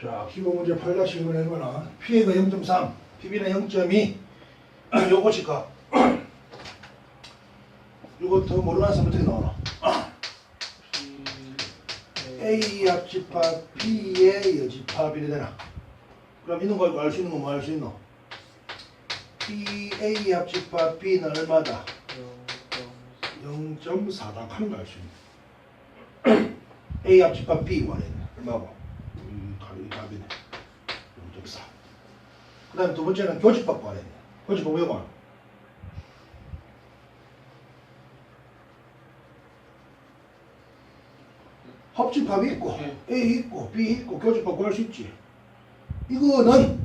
자, 기본 문제 8-1번 해보나 P가 0.3, PB는 0.2 요거 칠까? 요거 더 모르는 사람 어떻게 나오나? A 합집합 B의 여집합이 되나? 그럼 거 알고 알수 있는 거뭐알 수 있노? P A 합집합 B는 얼마다? 0.4다 하는 거알수 있네. A 합집합 B 원에는 얼마고? 이 답이 답이네. 0.4. 그 다음에 두 번째는 교집합 원에는 교집합 왜 원? 합집합이 있고 네. A 있고 B 있고 교집합 구할 수 있지. 이거는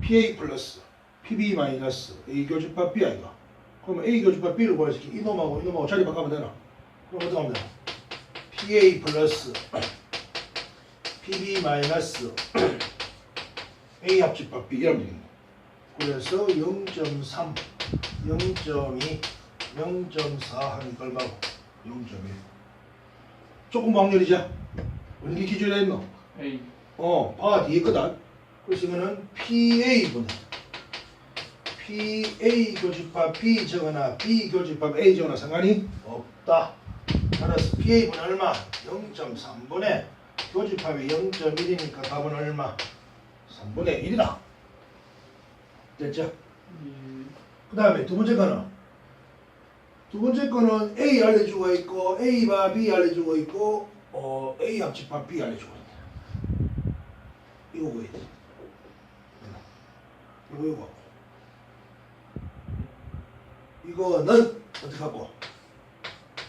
PA 플러스 PB 마이너스 A 교집합 B 아이가. 그러면 A 교집합 B를 구할 수 있지. 이놈하고 이놈하고 자리 바꾸면 되나? 그럼 어떻게 하면 되나? PA 플러스 PB 마이너스 A 합집합 B 되는 거. 그래서 0.3, 0.2, 0.4 하니까 얼마고? 0.1. 조금 확률이죠? 어느 기준에 있노? A 어, 봐 뒤에 있거든. 그래서 이거는 PA분의 PA 교집합 B 적거나 B 교집합 A 적거나 상관이 없다. 따라서 PA분의 얼마? 0.3분의 교집합이 0.1이니까 답은 얼마? 3분의 1이다. 됐죠? 그 다음에 두 번째 거는 두 번째 거는 A 알려주고 있고 A와 B 알려주고 있고 어, A 합집합 B 알려주고 있네. 이거 뭐야? 이거 이거 이거는 어떻게 하고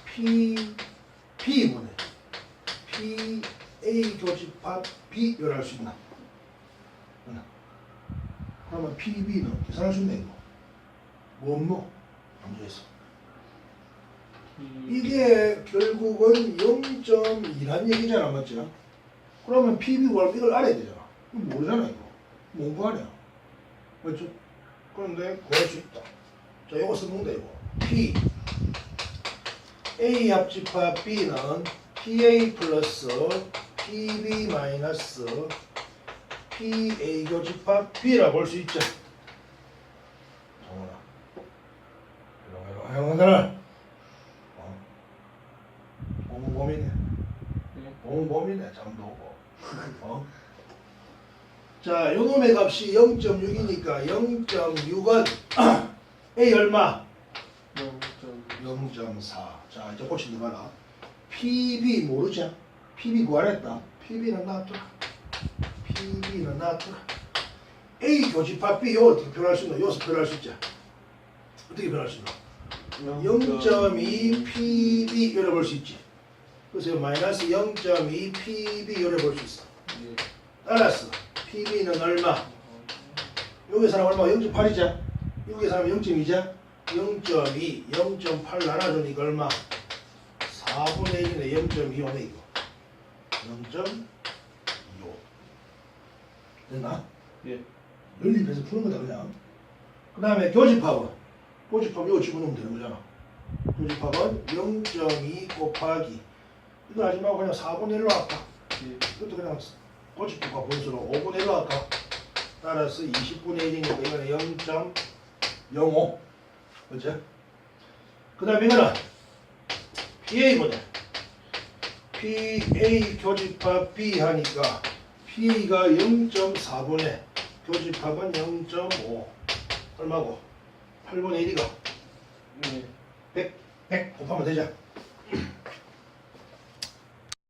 P P분의 P A 교집합 B 열할 수 있나? 그러면 PB는 계산할 수 있네 이거? 뭐 없노? 문제에서. 이게 결국은 0.2란 얘기잖아 맞죠? 그러면 PB 구할 이걸 알아야 되잖아. 이거 모르잖아 이거. 뭔 구하냐 맞죠? 그런데 구할 수 있다. 자 이거 돼 이거. P. A 합집합 B는 PA 플러스 PB 마이너스 PA 교집합 B라 볼 수 있죠 정원아 이런 거 형들아 어? 너무 고민해 너무 고민해 잠도 오고 어? 자 요 놈의 값이 0.6이니까 0.6은 A 얼마? 0.4. 자, 이제 고치는 거라. PB 모르죠? PB 구하랬다. PB는 놔둬 라. PB는 놔둬라. A 교집합 B 요 어떻게 표현할 수 있노? 여기서 표현할 수 있죠? 어떻게 표현할 수 있노? 0.2 PB 열어 볼 수 있지. 그래서 마이너스 0.2 PB 열어 볼 수 있어. 따라서 PB는 얼마? 여기 사람 얼마? 0.8이죠? 여기 사람 0.2죠? 0.2, 0.8 나눠주니까 얼마? 4분의 1이네 0.2 오네 이거 0.25 됐나? 예. 연립해서 푸는 거다 그냥 그 다음에 교집합은 교집합 이거 집어넣으면 되는 거잖아 교집합은 0.2 곱하기 이거 하지 말고 그냥 4분의 1로 할까? 이것도 그냥 고집합과 분수로 5분의 1로 할까? 따라서 20분의 1이니까 이거는 0.05 그죠? 그 다음에 이거는 PA분의 PA 교집합 B 하니까 PA가 0.4분의 교집합은 0.5 얼마고? 8분의 1이가 네. 100, 100 곱하면 되죠?